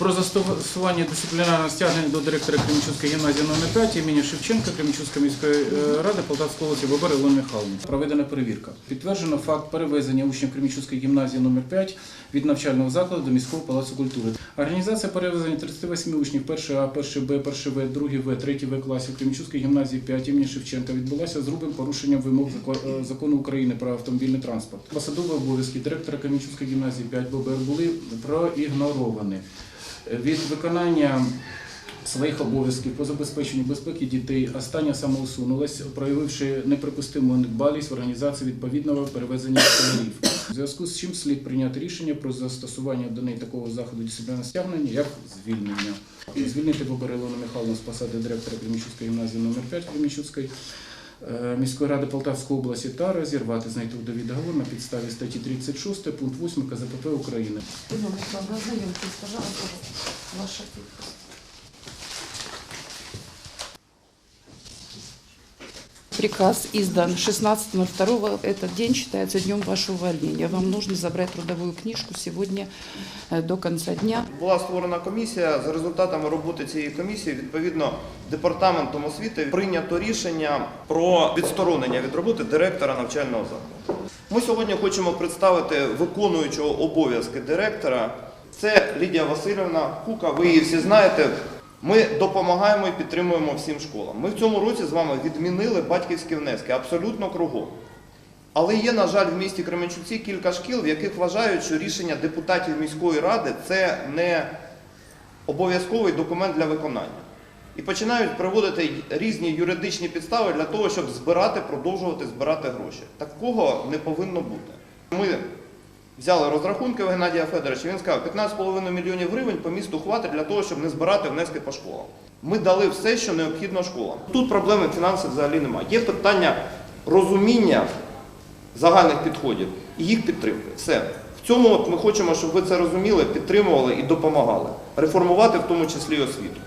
Про застосування дисциплінарного стягнення до директора Кременчуцької гімназії номер 5 імені Шевченка Кременчуцької міської е, ради Полтавської області Бобер Ілон Михайловни. Проведена перевірка. Підтверджено факт перевезення учнів Кременчуцької гімназії номер 5 від навчального закладу до міського палацу культури. Організація перевезення 38 учнів 1 А, 1 Б, 1 В, 2 В, 3 В класів Кременчуцької гімназії 5 імені Шевченка відбулася з грубим порушенням вимог е, закону України про автомобільний транспорт. Посадові обов'язки директора Кременчуцької гімназії 5 ББР були проігноровані. Від виконання своїх обов'язків по забезпеченню безпеки дітей остання самоусунулась, проявивши неприпустиму недбалість в організації відповідного перевезення школярів. В зв'язку з чим слід прийняти рішення про застосування до неї такого заходу дисциплінарного стягнення, як звільнення. Звільнити Бобер Ілону Михайловну з посади директора Кремічуцької гімназії номер 5 Кремічуцької міської ради Полтавської області та розірвати з нею трудовий договор на підставі статті 36 пункт 8 КЗПП України. Пожалуйста, ваша подпись. Приказ издан 16.02. Этот день считается днем вашего увольнения. Вам нужно забрать трудовую книжку сегодня э, до конца дня. Була створена комісія. За результатами роботи цієї комісії, відповідно, департаментом освіти прийнято рішення про відсторонення від роботи директора навчального закладу. Ми сьогодні хочемо представити виконуючого обов'язки директора. Це Лідія Васильівна Кука. Ви її всі знаєте. Ми допомагаємо і підтримуємо всім школам. Ми в цьому році з вами відмінили батьківські внески абсолютно кругом. Але є, на жаль, в місті Кременчуці кілька шкіл, в яких вважають, що рішення депутатів міської ради це не обов'язковий документ для виконання. І починають приводити різні юридичні підстави для того, щоб збирати, продовжувати збирати гроші. Такого не повинно бути. Ми взяли розрахунки у Геннадія Федоровича, він сказав, 15,5 мільйонів гривень по місту хватить для того, щоб не збирати внески по школам. Ми дали все, що необхідно школам. Тут проблеми фінансів взагалі немає. Є питання розуміння загальних підходів і їх підтримки. Все. В цьому от ми хочемо, щоб ви це розуміли, підтримували і допомагали. Реформувати в тому числі освіту.